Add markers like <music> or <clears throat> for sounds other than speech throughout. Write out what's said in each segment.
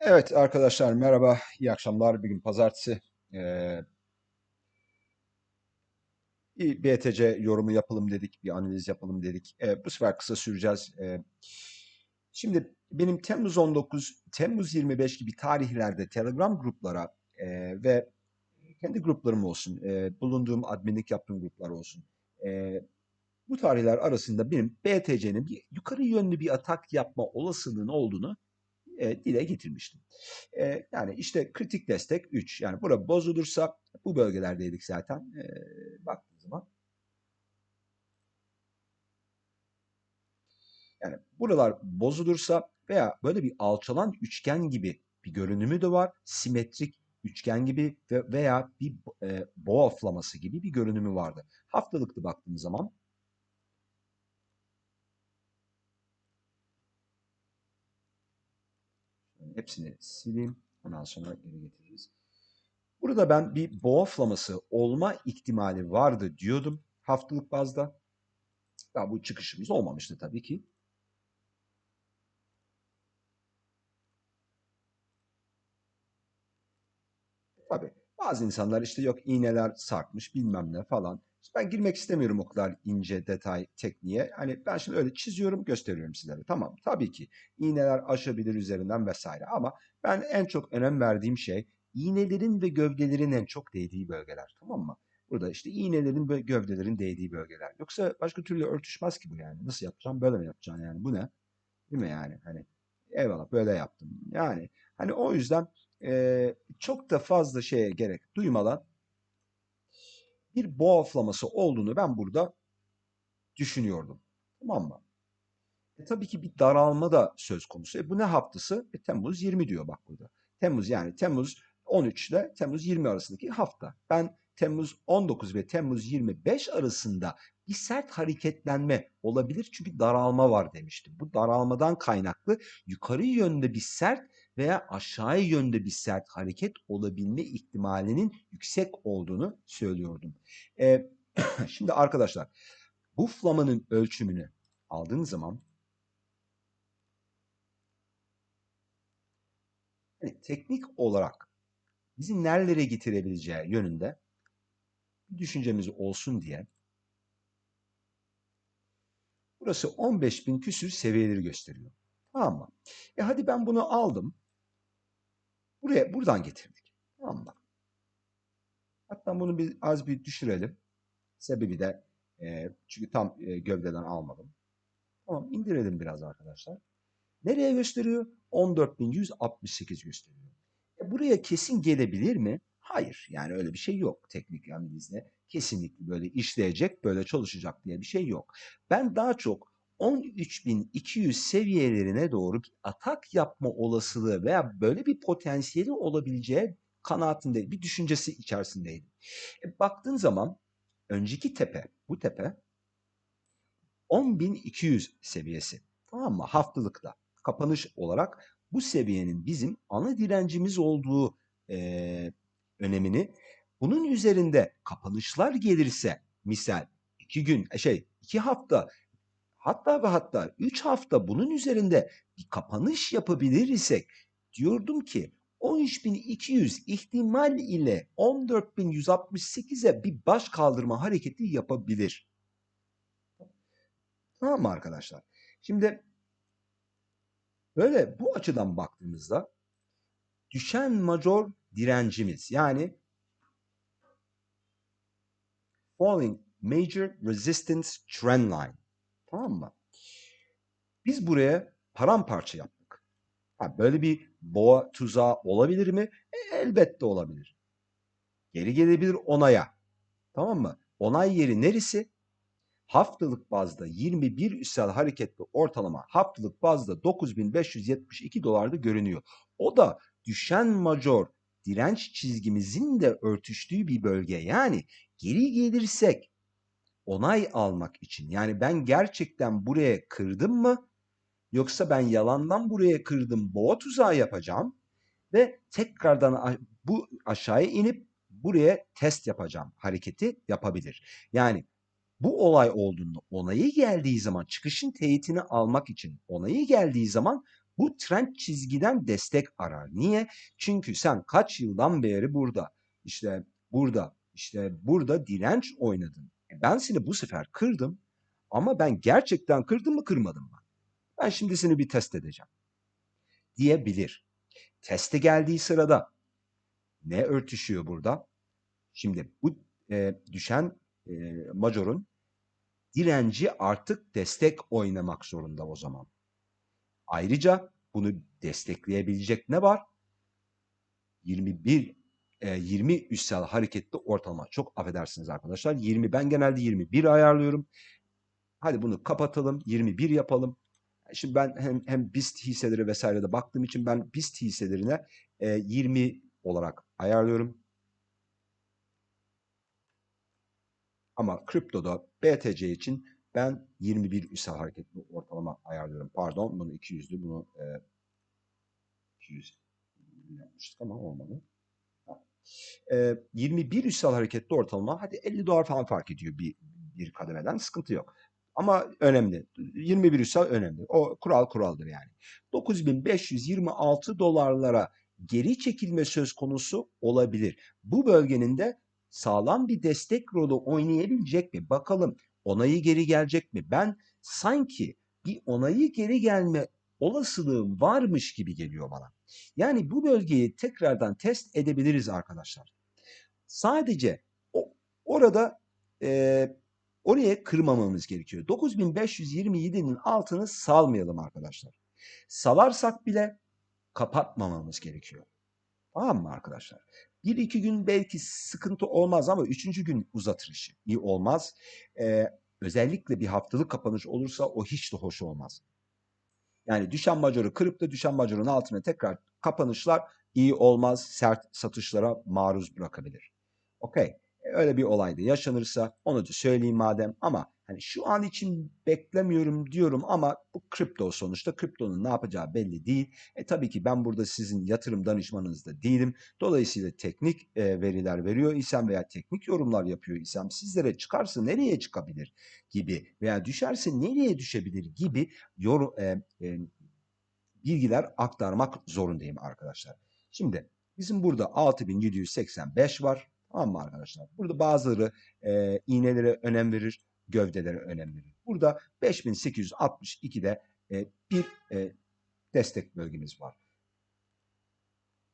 Evet arkadaşlar merhaba, iyi akşamlar. Bugün pazartesi. Ee, bir BTC yorumu yapalım dedik, bir analiz yapalım dedik. Ee, bu sefer kısa süreceğiz. Ee, şimdi benim Temmuz 19, Temmuz 25 gibi tarihlerde Telegram gruplara e, ve kendi gruplarım olsun, e, bulunduğum adminlik yaptığım gruplar olsun. e, bu tarihler arasında benim BTC'nin bir yukarı yönlü bir atak yapma olasılığının olduğunu e, dile getirmiştim. E, yani işte kritik destek 3. Yani bura bozulursa bu bölgelerdeydik zaten. E, baktığınız zaman. Yani buralar bozulursa veya böyle bir alçalan üçgen gibi bir görünümü de var. Simetrik üçgen gibi ve veya bir e, boğa flaması gibi bir görünümü vardı. Haftalıkta baktığımız zaman hepsini sileyim. Ondan sonra geri getireceğiz. Burada ben bir boğa flaması olma ihtimali vardı diyordum haftalık bazda. Ya bu çıkışımız olmamıştı tabii ki. Tabii bazı insanlar işte yok iğneler sarkmış bilmem ne falan. Ben girmek istemiyorum o kadar ince detay tekniğe. Hani ben şimdi öyle çiziyorum gösteriyorum sizlere. Tamam tabii ki iğneler aşabilir üzerinden vesaire ama ben en çok önem verdiğim şey iğnelerin ve gövdelerin en çok değdiği bölgeler tamam mı? Burada işte iğnelerin ve gövdelerin değdiği bölgeler. Yoksa başka türlü örtüşmez ki bu yani. Nasıl yapacağım? Böyle mi yapacağım yani? Bu ne? Değil mi yani? Hani eyvallah böyle yaptım. Yani hani o yüzden eee, çok da fazla şeye gerek duymadan bir boğaflaması olduğunu ben burada düşünüyordum. Tamam mı? E, tabii ki bir daralma da söz konusu. E, bu ne haftası? E, Temmuz 20 diyor bak burada. Temmuz yani Temmuz 13 ile Temmuz 20 arasındaki hafta. Ben Temmuz 19 ve Temmuz 25 arasında bir sert hareketlenme olabilir çünkü daralma var demiştim. Bu daralmadan kaynaklı yukarı yönde bir sert veya aşağı yönde bir sert hareket olabilme ihtimalinin yüksek olduğunu söylüyordum. E, <clears throat> şimdi arkadaşlar bu flamanın ölçümünü aldığınız zaman yani teknik olarak bizi nerelere getirebileceği yönünde bir düşüncemiz olsun diye burası 15 bin küsür seviyeleri gösteriyor. Tamam mı? E hadi ben bunu aldım. Buraya buradan getirdik. Tamam mı? Hatta bunu bir az bir düşürelim. Sebebi de e, çünkü tam e, gövdeden almadım. Tamam indirelim biraz arkadaşlar. Nereye gösteriyor? 14.168 gösteriyor. E, buraya kesin gelebilir mi? Hayır. Yani öyle bir şey yok teknik analizde. Kesinlikle böyle işleyecek, böyle çalışacak diye bir şey yok. Ben daha çok 13.200 seviyelerine doğru bir atak yapma olasılığı veya böyle bir potansiyeli olabileceği kanaatinde bir düşüncesi içerisindeydim. E, baktığın zaman önceki tepe, bu tepe 10.200 seviyesi. Tamam mı? Haftalıkta kapanış olarak bu seviyenin bizim ana direncimiz olduğu e, önemini bunun üzerinde kapanışlar gelirse misal iki gün e, şey iki hafta hatta ve hatta üç hafta bunun üzerinde bir kapanış yapabilir isek diyordum ki 13.200 ihtimal ile 14.168'e bir baş kaldırma hareketi yapabilir. Tamam mı arkadaşlar? Şimdi böyle bu açıdan baktığımızda düşen major direncimiz yani falling major resistance trend line. Tamam mı? Biz buraya paramparça yaptık. Ha, böyle bir boğa tuzağı olabilir mi? E, elbette olabilir. Geri gelebilir onaya. Tamam mı? Onay yeri neresi? haftalık bazda 21 üstel hareketli ortalama haftalık bazda 9572 dolarda görünüyor. O da düşen major direnç çizgimizin de örtüştüğü bir bölge. Yani geri gelirsek onay almak için yani ben gerçekten buraya kırdım mı yoksa ben yalandan buraya kırdım boğa tuzağı yapacağım ve tekrardan bu aşağıya inip buraya test yapacağım hareketi yapabilir. Yani bu olay olduğunda onayı geldiği zaman çıkışın teyitini almak için onayı geldiği zaman bu trend çizgiden destek arar. Niye? Çünkü sen kaç yıldan beri burada, işte burada, işte burada direnç oynadın. Ben seni bu sefer kırdım ama ben gerçekten kırdım mı kırmadım mı? Ben şimdi seni bir test edeceğim. Diyebilir. Teste geldiği sırada ne örtüşüyor burada? Şimdi bu e, düşen e, Major'un direnci artık destek oynamak zorunda o zaman. Ayrıca bunu destekleyebilecek ne var? 21 e, 20 üstsel hareketli ortalama. Çok affedersiniz arkadaşlar. 20 ben genelde 21 ayarlıyorum. Hadi bunu kapatalım. 21 yapalım. Şimdi ben hem, hem BIST hisseleri vesaire de baktığım için ben BIST hisselerine e, 20 olarak ayarlıyorum. Ama kriptoda BTC için ben 21 üstel hareketli ortalama ayarlıyorum. Pardon bunu 200'lü bunu e, 200 yapmıştık ama olmadı. E, 21 üstel hareketli ortalama hadi 50 dolar falan fark ediyor bir, bir kademeden sıkıntı yok. Ama önemli. 21 üstel önemli. O kural kuraldır yani. 9526 dolarlara geri çekilme söz konusu olabilir. Bu bölgenin de sağlam bir destek rolü oynayabilecek mi? Bakalım onayı geri gelecek mi? Ben sanki bir onayı geri gelme olasılığım varmış gibi geliyor bana. Yani bu bölgeyi tekrardan test edebiliriz arkadaşlar. Sadece o, orada e, oraya kırmamamız gerekiyor. 9527'nin altını salmayalım arkadaşlar. Salarsak bile kapatmamamız gerekiyor. Tamam mı arkadaşlar? Bir iki gün belki sıkıntı olmaz ama üçüncü gün uzatır işi. İyi olmaz. Ee, özellikle bir haftalık kapanış olursa o hiç de hoş olmaz. Yani düşen macoru kırıp da düşen macorun altına tekrar kapanışlar iyi olmaz. Sert satışlara maruz bırakabilir. Okey. E, öyle bir olayda yaşanırsa onu da söyleyeyim madem ama hani şu an için beklemiyorum diyorum ama bu kripto sonuçta kriptonun ne yapacağı belli değil. E tabii ki ben burada sizin yatırım danışmanınız da değilim. Dolayısıyla teknik e, veriler veriyor isem veya teknik yorumlar yapıyor isem sizlere çıkarsa nereye çıkabilir gibi veya düşerse nereye düşebilir gibi yorum, e, e, bilgiler aktarmak zorundayım arkadaşlar. Şimdi bizim burada 6785 var. Tamam mı arkadaşlar? Burada bazıları e, iğnelere önem verir, gövdelere önem verir. Burada 5862'de e, bir e, destek bölgemiz var.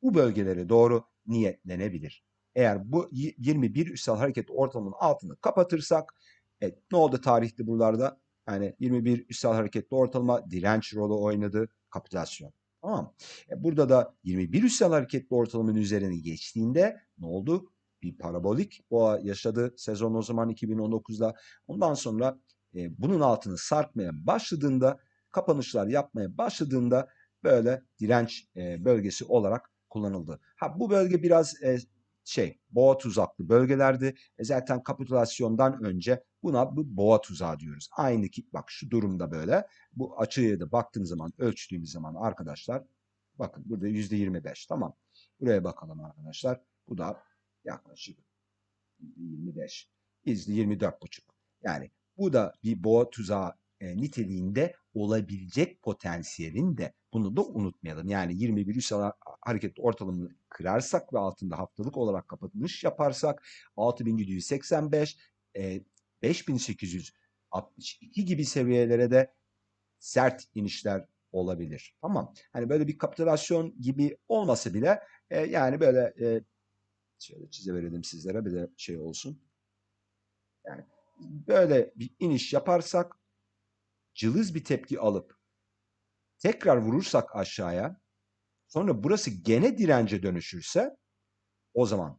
Bu bölgelere doğru niyetlenebilir. Eğer bu 21 üstel hareket ortalamanın altını kapatırsak e, ne oldu tarihte buralarda? Yani 21 üstel hareketli ortalama direnç rolü oynadı kapitülasyon. Tamam. E, burada da 21 üstel hareketli ortalamanın üzerine geçtiğinde ne oldu? Bir parabolik boğa yaşadı sezon o zaman 2019'da. Ondan sonra e, bunun altını sarkmaya başladığında kapanışlar yapmaya başladığında böyle direnç e, bölgesi olarak kullanıldı. Ha bu bölge biraz e, şey boğa tuzaklı bölgelerdi. E, zaten kapitülasyondan önce buna bu boğa tuzağı diyoruz. Aynı ki bak şu durumda böyle bu açıya da baktığınız zaman ölçtüğümüz zaman arkadaşlar bakın burada yüzde 25 tamam. Buraya bakalım arkadaşlar. Bu da yaklaşık 25, izli 24,5. Yani bu da bir boğa tuzağı e, niteliğinde olabilecek potansiyelin de bunu da unutmayalım. Yani 21 üst hareketli ortalamını kırarsak ve altında haftalık olarak kapatılış yaparsak 6785, e, 5862 gibi seviyelere de sert inişler olabilir. Tamam. Hani böyle bir kapitülasyon gibi olmasa bile e, yani böyle e, Şöyle çizeverelim sizlere bir de şey olsun. Yani böyle bir iniş yaparsak cılız bir tepki alıp tekrar vurursak aşağıya sonra burası gene dirence dönüşürse o zaman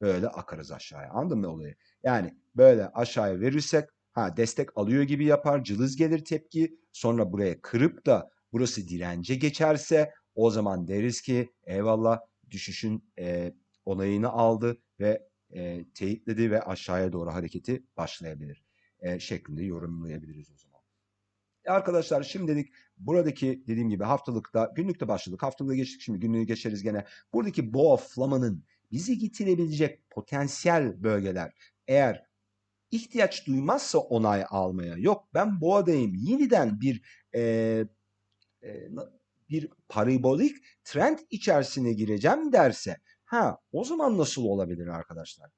böyle akarız aşağıya. Anladın mı olayı? Yani böyle aşağıya verirsek ha destek alıyor gibi yapar. Cılız gelir tepki. Sonra buraya kırıp da burası dirence geçerse o zaman deriz ki eyvallah düşüşün e, onayını aldı ve e, teyitledi ve aşağıya doğru hareketi başlayabilir e, şeklinde yorumlayabiliriz o zaman. E arkadaşlar şimdilik buradaki dediğim gibi haftalıkta günlükte başladık. Haftalığa geçtik şimdi günlüğü geçeriz gene. Buradaki boğa flamanın bizi getirebilecek potansiyel bölgeler eğer ihtiyaç duymazsa onay almaya yok ben boğadayım yeniden bir e, e, bir parabolik trend içerisine gireceğim derse ha o zaman nasıl olabilir arkadaşlar?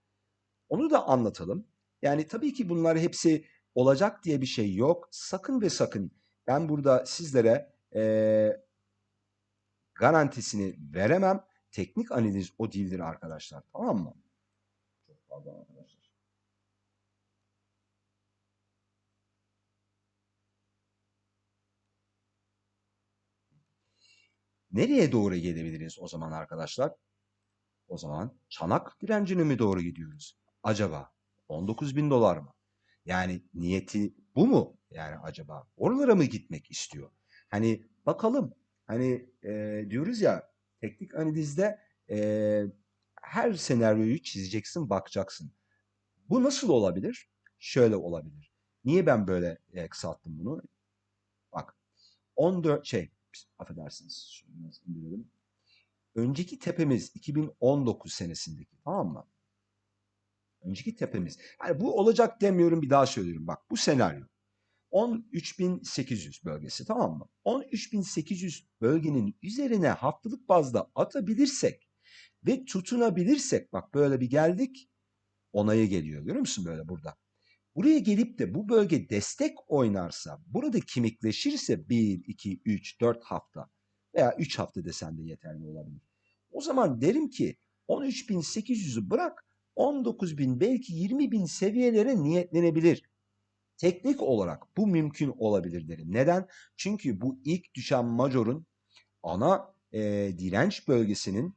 Onu da anlatalım. Yani tabii ki bunlar hepsi olacak diye bir şey yok. Sakın ve sakın ben burada sizlere eee, garantisini veremem. Teknik analiz o değildir arkadaşlar. Tamam mı? Çok pardon arkadaşlar. Nereye doğru gelebiliriz o zaman arkadaşlar? O zaman çanak direncine mi doğru gidiyoruz? Acaba 19 bin dolar mı? Yani niyeti bu mu? Yani acaba oralara mı gitmek istiyor? Hani bakalım. Hani e, diyoruz ya teknik analizde e, her senaryoyu çizeceksin, bakacaksın. Bu nasıl olabilir? Şöyle olabilir. Niye ben böyle e, kısalttım bunu? Bak 14 şey affedersiniz. Şunu indirelim. Önceki tepemiz 2019 senesindeki tamam mı? Önceki tepemiz. Yani bu olacak demiyorum bir daha söylüyorum. Bak bu senaryo. 13.800 bölgesi tamam mı? 13.800 bölgenin üzerine haftalık bazda atabilirsek ve tutunabilirsek bak böyle bir geldik onaya geliyor. Görüyor musun böyle burada? Buraya gelip de bu bölge destek oynarsa, burada kemikleşirse 1, 2, 3, 4 hafta veya 3 hafta desen de yeterli olabilir. O zaman derim ki 13.800'ü bırak 19.000 belki 20.000 seviyelere niyetlenebilir. Teknik olarak bu mümkün olabilir derim. Neden? Çünkü bu ilk düşen majorun ana e, direnç bölgesinin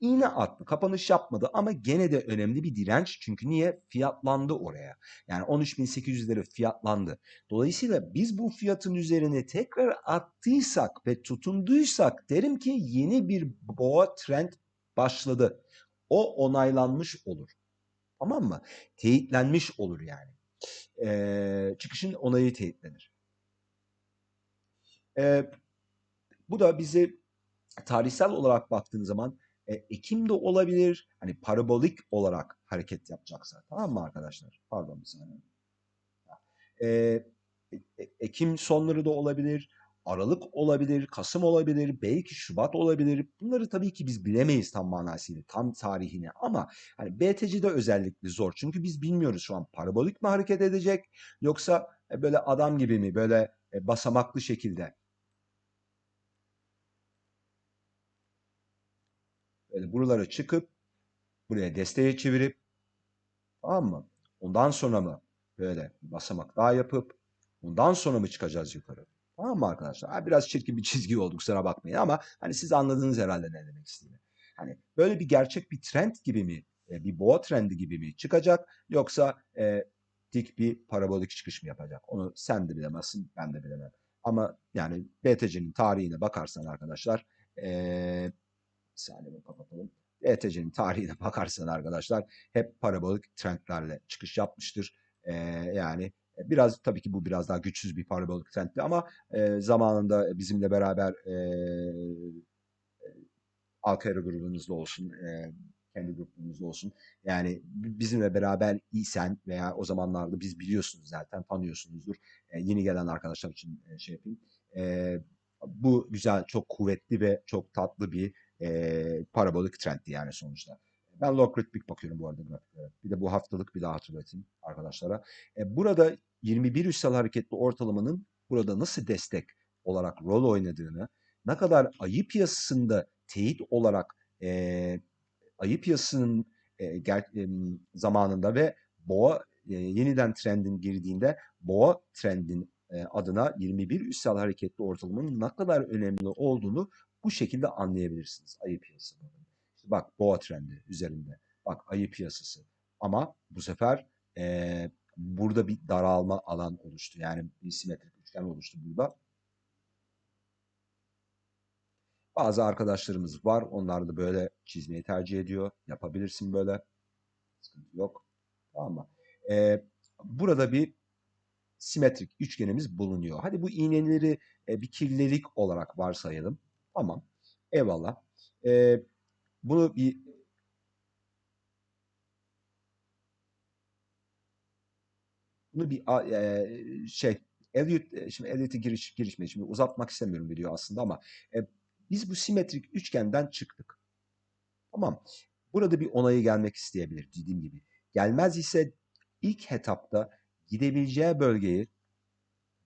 iğne attı. Kapanış yapmadı ama gene de önemli bir direnç. Çünkü niye? Fiyatlandı oraya. Yani 13.800 lira fiyatlandı. Dolayısıyla biz bu fiyatın üzerine tekrar attıysak ve tutunduysak derim ki yeni bir boğa trend başladı. O onaylanmış olur. Tamam mı? Teyitlenmiş olur yani. Ee, çıkışın onayı teyitlenir. Ee, bu da bizi tarihsel olarak baktığın zaman e, Ekim de olabilir. Hani parabolik olarak hareket yapacaksa. Tamam mı arkadaşlar? Pardon bir saniye. E, e, Ekim sonları da olabilir. Aralık olabilir, Kasım olabilir, belki Şubat olabilir. Bunları tabii ki biz bilemeyiz tam manasıyla, tam tarihini ama hani BTC'de özellikle zor. Çünkü biz bilmiyoruz şu an parabolik mi hareket edecek yoksa e, böyle adam gibi mi, böyle e, basamaklı şekilde Böyle buralara çıkıp buraya desteğe çevirip tamam mı? Ondan sonra mı böyle basamak daha yapıp ondan sonra mı çıkacağız yukarı? Tamam mı arkadaşlar? Biraz çirkin bir <laughs> çizgi oldu kusura bakmayın ama hani siz anladınız herhalde ne demek istediğimi. Hani böyle bir gerçek bir trend gibi mi, e, bir boğa trendi gibi mi çıkacak yoksa e, dik bir parabolik çıkış mı yapacak? Onu sen de bilemezsin, ben de bilemem. Ama yani BTC'nin tarihine bakarsan arkadaşlar e, saniye kapatalım. ETC'nin tarihine <laughs> bakarsan arkadaşlar hep parabolik trendlerle çıkış yapmıştır. Ee, yani biraz tabii ki bu biraz daha güçsüz bir parabolik trendti ama e, zamanında bizimle beraber e, Alkara grubunuzda olsun, e, kendi grubunuzda olsun. Yani bizimle beraber iyisen veya o zamanlarda biz biliyorsunuz zaten tanıyorsunuzdur. E, yeni gelen arkadaşlar için e, şey yapayım. E, bu güzel, çok kuvvetli ve çok tatlı bir e, parabolik trendti yani sonuçta. Ben logarithmik bakıyorum bu arada. Bir de bu haftalık bir daha hatırlatayım arkadaşlara. E, burada 21 üstel hareketli ortalamanın burada nasıl destek olarak rol oynadığını, ne kadar ayı piyasasında teyit olarak e, ayı piyasasının e, ger, e, zamanında ve boğa e, yeniden trendin girdiğinde boğa trendin e, adına 21 üstel hareketli ortalamanın ne kadar önemli olduğunu bu şekilde anlayabilirsiniz ayı piyasası. İşte bak boğa trendi üzerinde. Bak ayı piyasası. Ama bu sefer e, burada bir daralma alan oluştu. Yani bir simetrik üçgen oluştu burada. Bazı arkadaşlarımız var. Onlar da böyle çizmeyi tercih ediyor. Yapabilirsin böyle. Sıkıntı yok. Tamam mı? Ee, burada bir simetrik üçgenimiz bulunuyor. Hadi bu iğneleri e, bir kirlilik olarak varsayalım. Tamam. Eyvallah. Ee, bunu bir bunu bir e, şey Elliot, e, şimdi Elliot'e giriş, girişmeyi şimdi uzatmak istemiyorum video aslında ama e, biz bu simetrik üçgenden çıktık. Tamam. Burada bir onayı gelmek isteyebilir dediğim gibi. Gelmez ise ilk etapta gidebileceği bölgeyi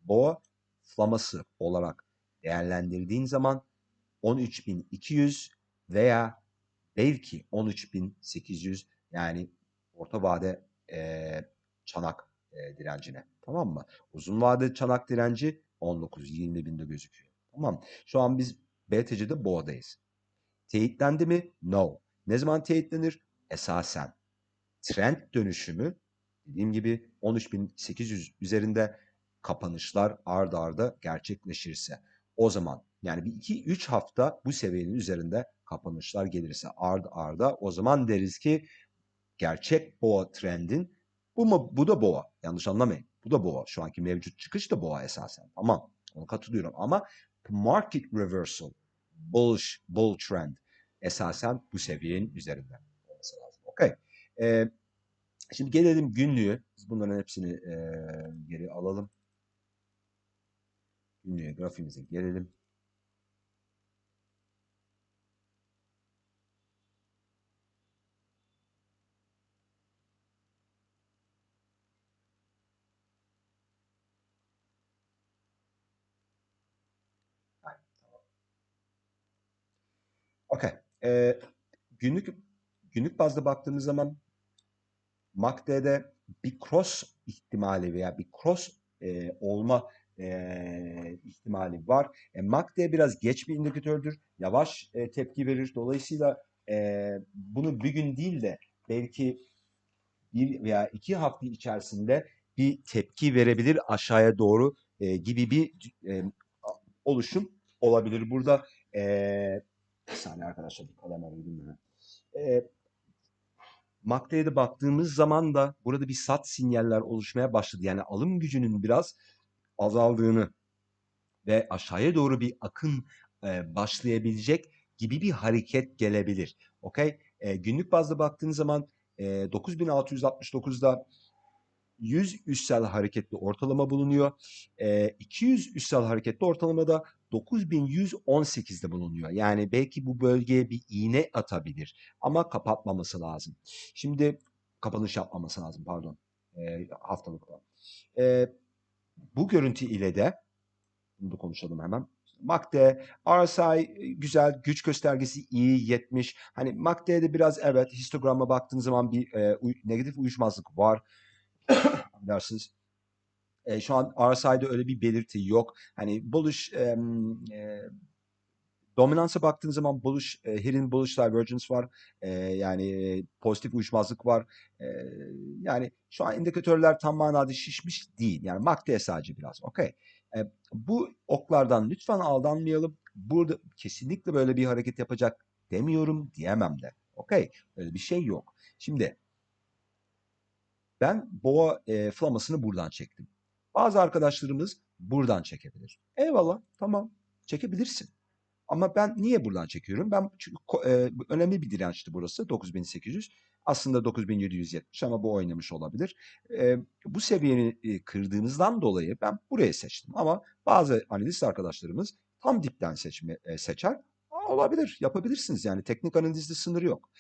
boğa flaması olarak değerlendirdiğin zaman 13.200 veya belki 13.800 yani orta vade e, çanak e, direncine. Tamam mı? Uzun vade çanak direnci 19-20 binde gözüküyor. Tamam. Şu an biz BTC'de boğadayız. Teyitlendi mi? No. Ne zaman teyitlenir? Esasen. Trend dönüşümü dediğim gibi 13.800 üzerinde kapanışlar ard arda gerçekleşirse o zaman yani bir 2-3 hafta bu seviyenin üzerinde kapanışlar gelirse ard arda o zaman deriz ki gerçek boğa trendin bu mu bu da boğa yanlış anlamayın bu da boğa şu anki mevcut çıkış da boğa esasen tamam onu katılıyorum ama market reversal bullish bull trend esasen bu seviyenin üzerinde olması lazım. Okey. Ee, şimdi gelelim günlüğü. Biz bunların hepsini e, geri alalım. Günlüğe grafiğimize gelelim. Ee, günlük günlük bazda baktığımız zaman MACD'de bir cross ihtimali veya bir cross e, olma e, ihtimali var. E, MACD biraz geç bir indikatördür. Yavaş e, tepki verir. Dolayısıyla e, bunu bir gün değil de belki bir veya iki hafta içerisinde bir tepki verebilir aşağıya doğru e, gibi bir e, oluşum olabilir. Burada e, bir saniye arkadaşlar bir kalem arıyordum ben. E, MACD'ye baktığımız zaman da burada bir sat sinyaller oluşmaya başladı. Yani alım gücünün biraz azaldığını ve aşağıya doğru bir akın e, başlayabilecek gibi bir hareket gelebilir. Okey? E, günlük bazda baktığınız zaman e, 9669'da 100 üstsel hareketli ortalama bulunuyor. E, 200 üstsel hareketli ortalamada 9118'de bulunuyor. Yani belki bu bölgeye bir iğne atabilir ama kapatmaması lazım. Şimdi kapanış yapmaması lazım pardon e, haftalıkta. E, bu görüntü ile de bunu da konuşalım hemen. MACD, RSI güzel, güç göstergesi iyi, 70. Hani MACD'de biraz evet histogramma baktığınız zaman bir e, uy negatif uyuşmazlık var <coughs> dersiniz. E, şu an RSI'de öyle bir belirti yok. Hani bullish e, e, dominansa baktığınız zaman bullish, e, hidden bullish divergence var. E, yani pozitif uyuşmazlık var. E, yani şu an indikatörler tam manada şişmiş değil. Yani MACD sadece biraz. Okey. E, bu oklardan lütfen aldanmayalım. Burada kesinlikle böyle bir hareket yapacak demiyorum diyemem de. Okey. Öyle bir şey yok. Şimdi ben boğa e, flamasını buradan çektim. Bazı arkadaşlarımız buradan çekebilir. Eyvallah tamam çekebilirsin. Ama ben niye buradan çekiyorum? Ben çünkü e, önemli bir dirençti burası 9800. Aslında 9770 ama bu oynamış olabilir. E, bu seviyeni e, kırdığımızdan dolayı ben burayı seçtim. Ama bazı analist arkadaşlarımız tam dipten seçme, e, seçer. Olabilir, yapabilirsiniz yani teknik analizde sınır yok.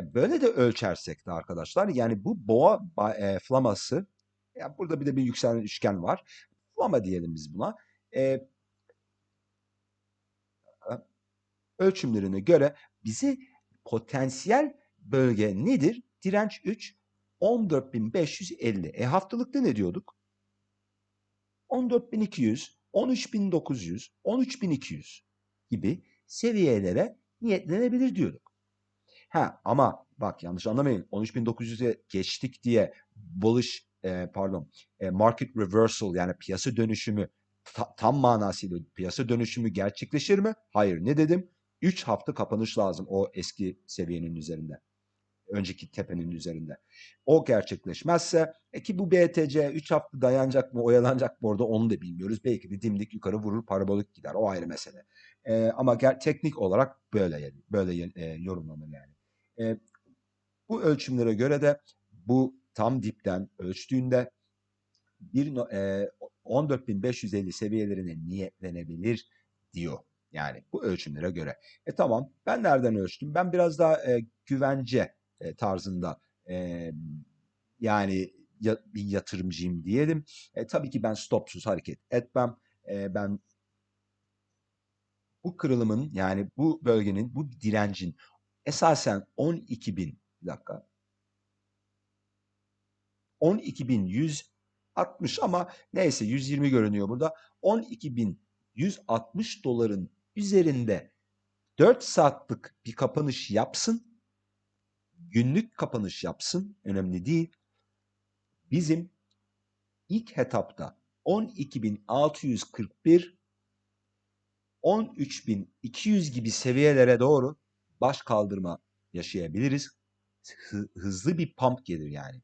E, böyle de ölçersek de arkadaşlar yani bu boğa e, flaması ya burada bir de bir yükselen üçgen var. Flama diyelim biz buna. E, ölçümlerine göre bizi potansiyel bölge nedir? Direnç 3 14.550. E haftalıkta ne diyorduk? 14.200, 13.900, 13.200 gibi seviyelere niyetlenebilir diyorduk. Ha ama bak yanlış anlamayın 13.900'e geçtik diye bullish e, pardon e, market reversal yani piyasa dönüşümü ta, tam manasıyla piyasa dönüşümü gerçekleşir mi? Hayır. Ne dedim? 3 hafta kapanış lazım o eski seviyenin üzerinde. Önceki tepenin üzerinde. O gerçekleşmezse e ki bu BTC 3 hafta dayanacak mı, oyalanacak mı orada onu da bilmiyoruz. Belki de dimdik yukarı vurur, parabolik gider. O ayrı mesele. E, ama teknik olarak böyle böyle e, yorumlanır yani. E, bu ölçümlere göre de bu tam dipten ölçtüğünde bir e, 14.550 seviyelerine niyetlenebilir diyor. Yani bu ölçümlere göre. E tamam ben nereden ölçtüm? Ben biraz daha e, güvence e, tarzında e, yani ya, bir yatırımcıyım diyelim. E, tabii ki ben stopsuz hareket etmem. E, ben bu kırılımın yani bu bölgenin bu direncin esasen 12 bin dakika 12.160 ama neyse 120 görünüyor burada. 12.160 doların üzerinde 4 saatlik bir kapanış yapsın. Günlük kapanış yapsın. Önemli değil. Bizim ilk etapta 12.641 13.200 gibi seviyelere doğru baş kaldırma yaşayabiliriz. Hızlı bir pump gelir yani.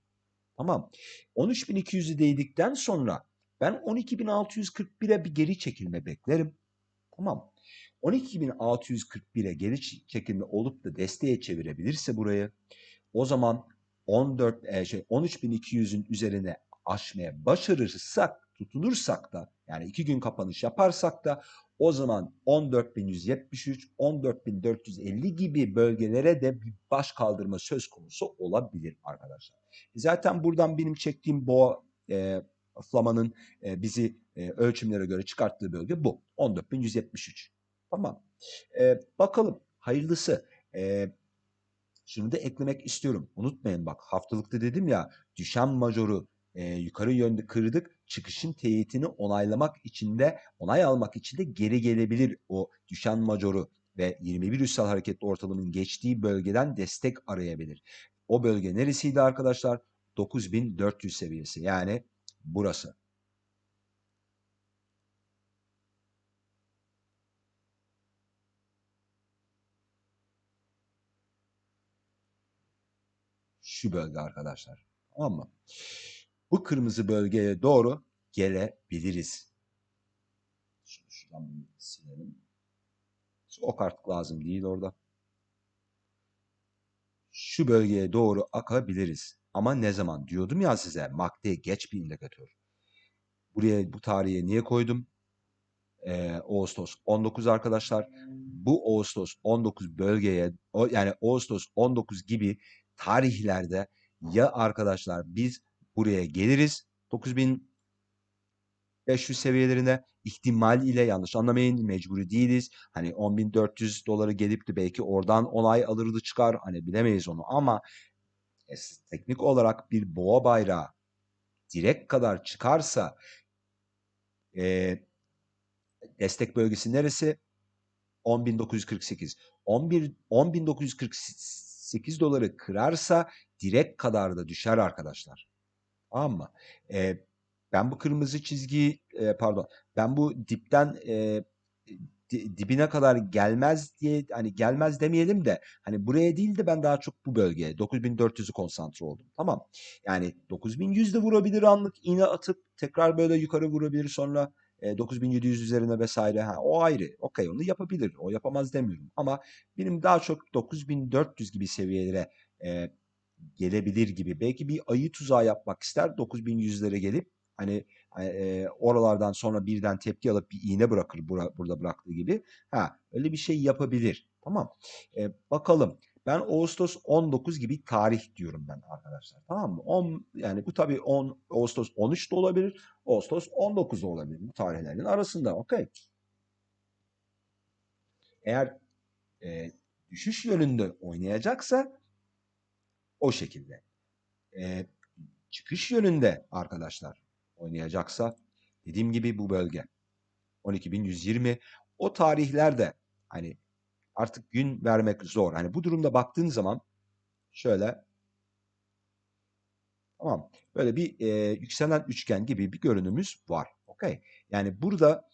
Tamam. 13.200'ü değdikten sonra ben 12.641'e bir geri çekilme beklerim. Tamam. 12.641'e geri çekilme olup da desteğe çevirebilirse burayı o zaman 14 e, şey 13.200'ün üzerine aşmaya başarırsak tutunursak da yani iki gün kapanış yaparsak da o zaman 14.173, 14.450 gibi bölgelere de bir baş kaldırma söz konusu olabilir arkadaşlar. Zaten buradan benim çektiğim boğa e, flamanın e, bizi e, ölçümlere göre çıkarttığı bölge bu. 14.173. Tamam. E, bakalım hayırlısı. E, şunu da eklemek istiyorum. Unutmayın bak haftalıkta dedim ya düşen majoru e, yukarı yönde kırdık. Çıkışın teyitini onaylamak için de onay almak için de geri gelebilir o düşen majoru ve 21 üssel hareketli ortalamanın geçtiği bölgeden destek arayabilir. O bölge neresiydi arkadaşlar? 9400 seviyesi yani burası. Şu bölge arkadaşlar. Tamam mı? Bu kırmızı bölgeye doğru gelebiliriz. Şunu şuradan silelim. O kart lazım değil orada şu bölgeye doğru akabiliriz. Ama ne zaman? Diyordum ya size MACD geç bir indikatör. Buraya bu tarihe niye koydum? Ee, Ağustos 19 arkadaşlar. Bu Ağustos 19 bölgeye yani Ağustos 19 gibi tarihlerde ya arkadaşlar biz buraya geliriz 9000 500 seviyelerine ihtimal ile yanlış anlamayın mecburi değiliz. Hani 10.400 doları gelip de belki oradan onay alırdı çıkar. Hani bilemeyiz onu ama teknik olarak bir boğa bayrağı direkt kadar çıkarsa e, destek bölgesi neresi? 10.948. 11 10.948 doları kırarsa direkt kadar da düşer arkadaşlar. Tamam mı? E, ben bu kırmızı çizgiyi e, pardon ben bu dipten e, dibine kadar gelmez diye hani gelmez demeyelim de hani buraya değil de ben daha çok bu bölgeye 9400'ü konsantre oldum. Tamam. Yani 9100 de vurabilir anlık iğne atıp tekrar böyle yukarı vurabilir sonra e, 9700 üzerine vesaire. Ha, o ayrı. Okey onu yapabilir. O yapamaz demiyorum. Ama benim daha çok 9400 gibi seviyelere e, gelebilir gibi. Belki bir ayı tuzağı yapmak ister 9100'lere gelip Hani e, oralardan sonra birden tepki alıp bir iğne bırakır bura, burada bıraktığı gibi. Ha öyle bir şey yapabilir. Tamam. E, bakalım. Ben Ağustos 19 gibi tarih diyorum ben arkadaşlar. Tamam mı? 10 yani bu tabii 10 Ağustos 13 de olabilir. Ağustos 19 da olabilir. Bu tarihlerin arasında. Okey. Eğer e, düşüş yönünde oynayacaksa o şekilde. E, çıkış yönünde arkadaşlar oynayacaksa dediğim gibi bu bölge 12.120 o tarihlerde hani artık gün vermek zor. Hani bu durumda baktığın zaman şöyle tamam böyle bir e, yükselen üçgen gibi bir görünümüz var. Okey. Yani burada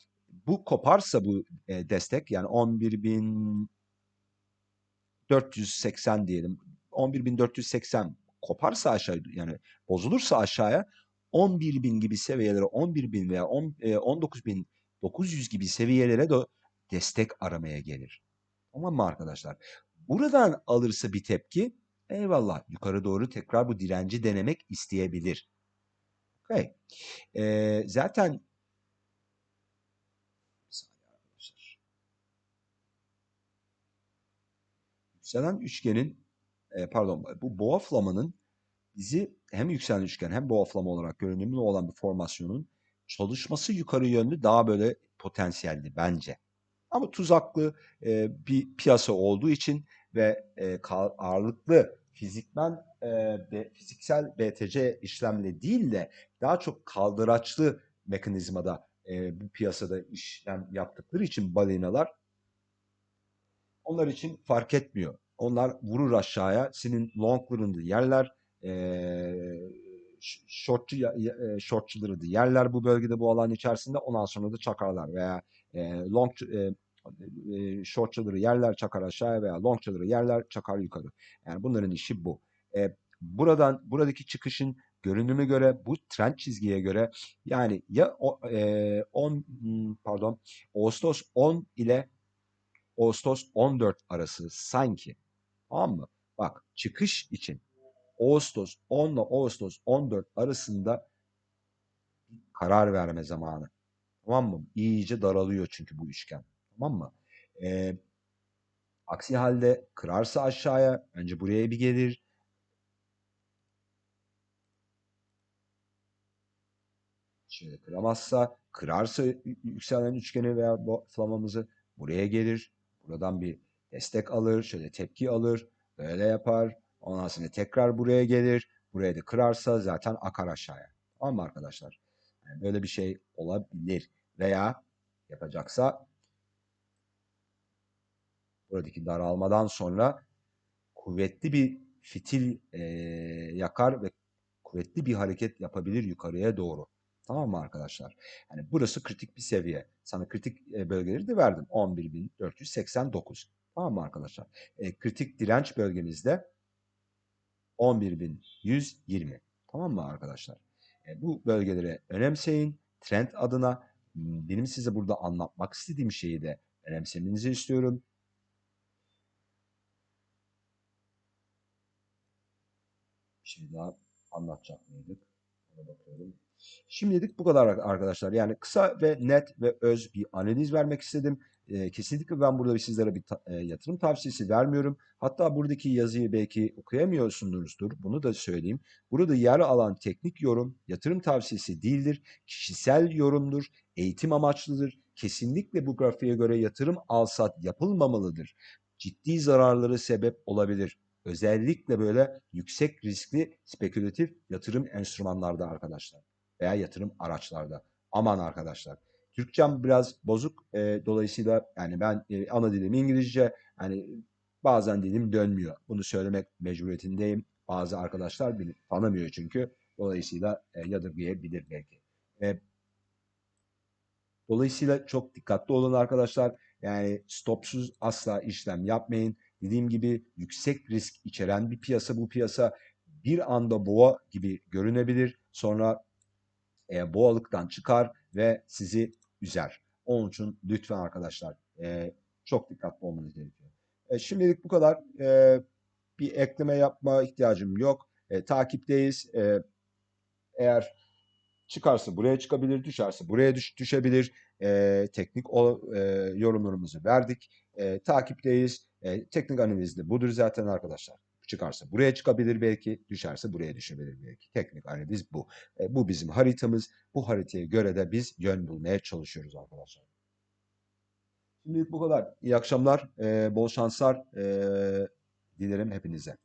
bu koparsa bu e, destek yani 11.480 diyelim 11.480 koparsa aşağı yani bozulursa aşağıya 11.000 gibi seviyelere 11.000 veya 10, e, 19.900 gibi seviyelere de destek aramaya gelir. Tamam mı arkadaşlar? Buradan alırsa bir tepki eyvallah yukarı doğru tekrar bu direnci denemek isteyebilir. Okay. E, zaten yükselen üçgenin e, pardon bu boğa flamanın bizi hem yükselen üçgen hem boğa flama olarak görünümlü olan bir formasyonun çalışması yukarı yönlü daha böyle potansiyelli bence. Ama tuzaklı e, bir piyasa olduğu için ve e, ağırlıklı fizikmen e, fiziksel BTC işlemle değil de daha çok kaldıraçlı mekanizmada e, bu piyasada işlem yaptıkları için balinalar onlar için fark etmiyor. Onlar vurur aşağıya. Senin longlarını yerler. eee ş- shortçu e, shortçuları da yerler bu bölgede bu alan içerisinde. Ondan sonra da çakarlar veya e, long e, e, shortçuları yerler çakar aşağıya veya longçuları yerler çakar yukarı. Yani bunların işi bu. E, buradan buradaki çıkışın görünüme göre bu trend çizgiye göre yani ya o, e, 10 hmm, pardon Ağustos 10 ile Ağustos 14 arası sanki. Tamam mı? Bak çıkış için Ağustos 10 ile Ağustos 14 arasında karar verme zamanı. Tamam mı? İyice daralıyor çünkü bu üçgen. Tamam mı? Ee, aksi halde kırarsa aşağıya önce buraya bir gelir. Şöyle kıramazsa kırarsa yükselen üçgeni veya flamamızı buraya gelir. Buradan bir destek alır. Şöyle tepki alır. Böyle yapar. Ondan sonra tekrar buraya gelir. Buraya da kırarsa zaten akar aşağıya. Tamam mı arkadaşlar? Yani böyle bir şey olabilir. Veya yapacaksa buradaki daralmadan sonra kuvvetli bir fitil eee, yakar ve kuvvetli bir hareket yapabilir yukarıya doğru. Tamam mı arkadaşlar? Yani burası kritik bir seviye. Sana kritik e, bölgeleri de verdim. 11.489. Tamam mı arkadaşlar? E, kritik direnç bölgemizde 11.120. Tamam mı arkadaşlar? E, bu bölgeleri önemseyin. Trend adına m, benim size burada anlatmak istediğim şeyi de önemsemenizi istiyorum. Bir şey daha anlatacak mıydık? Ona bakıyorum. Şimdilik bu kadar arkadaşlar. Yani kısa ve net ve öz bir analiz vermek istedim. Ee, kesinlikle ben burada sizlere bir ta- e, yatırım tavsiyesi vermiyorum. Hatta buradaki yazıyı belki okuyamıyorsunuzdur. Bunu da söyleyeyim. Burada yer alan teknik yorum yatırım tavsiyesi değildir. Kişisel yorumdur. Eğitim amaçlıdır. Kesinlikle bu grafiğe göre yatırım alsat yapılmamalıdır. Ciddi zararları sebep olabilir. Özellikle böyle yüksek riskli spekülatif yatırım enstrümanlarda arkadaşlar veya yatırım araçlarda. Aman arkadaşlar. Türkçem biraz bozuk. E, dolayısıyla yani ben e, ana dilim İngilizce. Yani bazen dilim dönmüyor. Bunu söylemek mecburiyetindeyim. Bazı arkadaşlar beni tanımıyor çünkü. Dolayısıyla e, yadırgayabilir belki. E, dolayısıyla çok dikkatli olun arkadaşlar. Yani stopsuz asla işlem yapmayın. Dediğim gibi yüksek risk içeren bir piyasa bu piyasa. Bir anda boğa gibi görünebilir. Sonra e, boğalıktan çıkar ve sizi üzer. Onun için lütfen arkadaşlar e, çok dikkatli olmanız gerekiyor. E, şimdilik bu kadar. E, bir ekleme yapma ihtiyacım yok. E, takipteyiz. E, eğer çıkarsa buraya çıkabilir, düşerse buraya düş, düşebilir. E, teknik o, e, yorumlarımızı verdik. E, takipteyiz. E, teknik analiz de budur zaten arkadaşlar. Çıkarsa buraya çıkabilir belki, düşerse buraya düşebilir belki. Teknik analiz bu. E, bu bizim haritamız. Bu haritaya göre de biz yön bulmaya çalışıyoruz arkadaşlar. Şimdilik bu kadar. İyi akşamlar, e, bol şanslar e, dilerim hepinize.